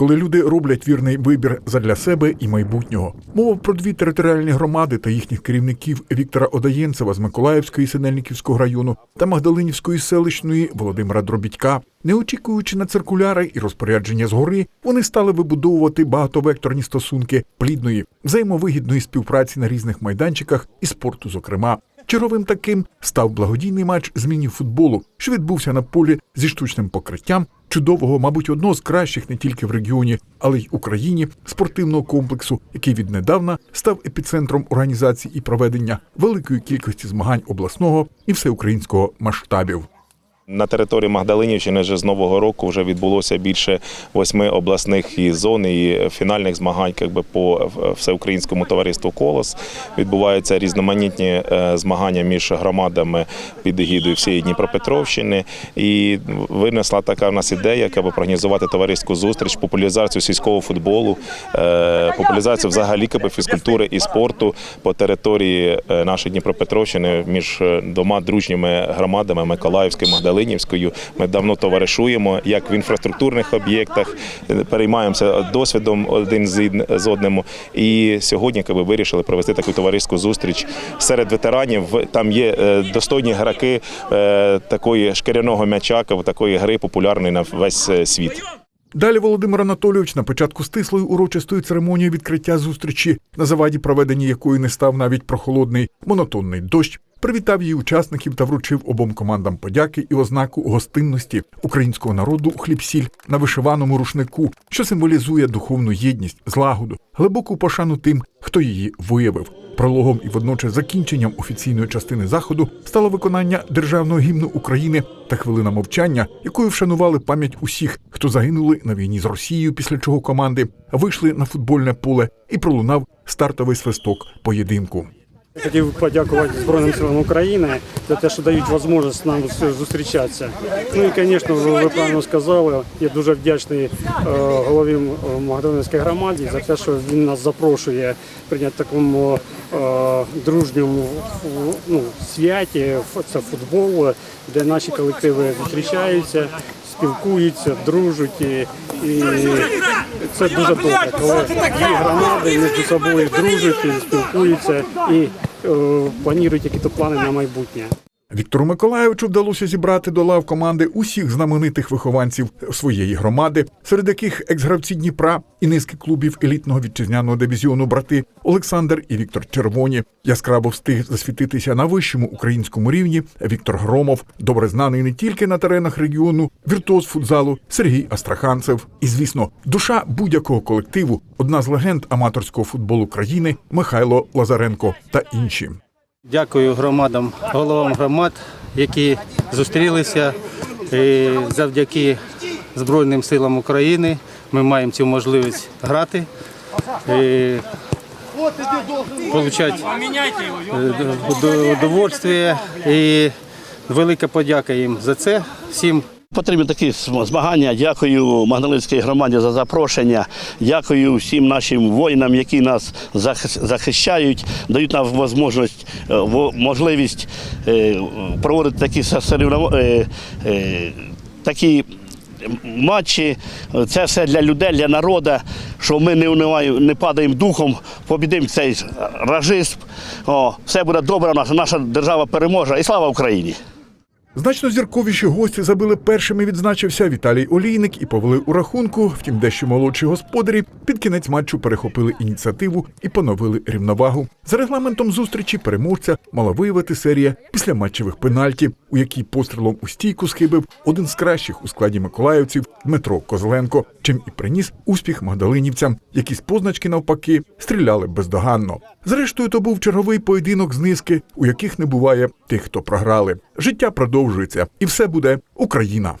коли люди роблять вірний вибір задля себе і майбутнього. Мова про дві територіальні громади та їхніх керівників Віктора Одаєнцева з Миколаївської Синельниківського району та Магдалинівської селищної Володимира Дробітька. Не очікуючи на циркуляри і розпорядження згори, вони стали вибудовувати багатовекторні стосунки плідної, взаємовигідної співпраці на різних майданчиках і спорту, зокрема. Черговим таким став благодійний матч змінів футболу, що відбувся на полі зі штучним покриттям чудового, мабуть, одного з кращих не тільки в регіоні, але й Україні спортивного комплексу, який віднедавна став епіцентром організації і проведення великої кількості змагань обласного і всеукраїнського масштабів. На території Магдалинівщини вже з нового року вже відбулося більше восьми обласних і зон і фінальних змагань якби, по всеукраїнському товариству Колос. Відбуваються різноманітні е, змагання між громадами під егідою всієї Дніпропетровщини. І винесла така в нас ідея, якби організувати товариську зустріч, популяризацію сільського футболу, е, популяризацію взагалі якби, фізкультури і спорту по території е, нашої Дніпропетровщини між е, двома дружніми громадами Миколаївською, Магдалинівською. Ми давно товаришуємо як в інфраструктурних об'єктах, е, переймаємося досвідом один з одним. І сьогодні якби, вирішили провести таку товариську зустріч серед ветеранів. Там є е, достойні граки е, такої шкіряного м'яча, такої гри популярної на весь світ. Далі Володимир Анатолійович на початку стислої урочистої церемонії відкриття зустрічі, на заваді проведення якої не став навіть прохолодний монотонний дощ. Привітав її учасників та вручив обом командам подяки і ознаку гостинності українського народу хліб-сіль на вишиваному рушнику, що символізує духовну єдність, злагоду, глибоку пошану тим, хто її виявив. Прологом і водночас закінченням офіційної частини заходу стало виконання державного гімну України та хвилина мовчання, якою вшанували пам'ять усіх, хто загинули на війні з Росією, після чого команди вийшли на футбольне поле і пролунав стартовий свисток поєдинку. Хотів подякувати Збройним силам України за те, що дають можливість нам зустрічатися. Ну і, звісно, ви, ви правильно сказали. Я дуже вдячний е, голові е, Магдалинської громади за те, що він нас запрошує прийняти такому е, дружньому ну, святі. Це футбол, де наші колективи зустрічаються, спілкуються, дружать. І, це дуже добре, коли дві громади між собою дружать, спілкуються і е, планують якісь плани на майбутнє. Віктору Миколаєвичу вдалося зібрати до лав команди усіх знаменитих вихованців своєї громади, серед яких екс-гравці Дніпра і низки клубів елітного вітчизняного дивізіону брати Олександр і Віктор Червоні. Яскраво встиг засвітитися на вищому українському рівні Віктор Громов, добре знаний не тільки на теренах регіону, віртуоз футзалу Сергій Астраханцев. І, звісно, душа будь-якого колективу, одна з легенд аматорського футболу країни Михайло Лазаренко та інші. Дякую громадам, головам громад, які зустрілися. І завдяки Збройним силам України ми маємо цю можливість грати, і отримати удовольствие. І велика подяка їм за це всім. Потрібні такі змагання. Дякую Магдалинській громаді за запрошення. Дякую всім нашим воїнам, які нас захищають, дають нам можливість, е, можливість е, проводити такі е, такі матчі. Це все для людей, для народу, що ми не униваємо, не падаємо духом, побідимо цей ражизм. Все буде добре, наша держава переможе. І слава Україні! Значно зірковіші гості забили першими. Відзначився Віталій Олійник і повели у рахунку. Втім, дещо молодші господарі під кінець матчу перехопили ініціативу і поновили рівновагу. За регламентом зустрічі переможця мала виявити серія після матчевих пенальті, у якій пострілом у стійку схибив один з кращих у складі миколаївців Дмитро Козленко, чим і приніс успіх магдалинівцям, які з позначки навпаки стріляли бездоганно. Зрештою, то був черговий поєдинок з низки, у яких не буває тих, хто програли. Життя продовжується, і все буде Україна.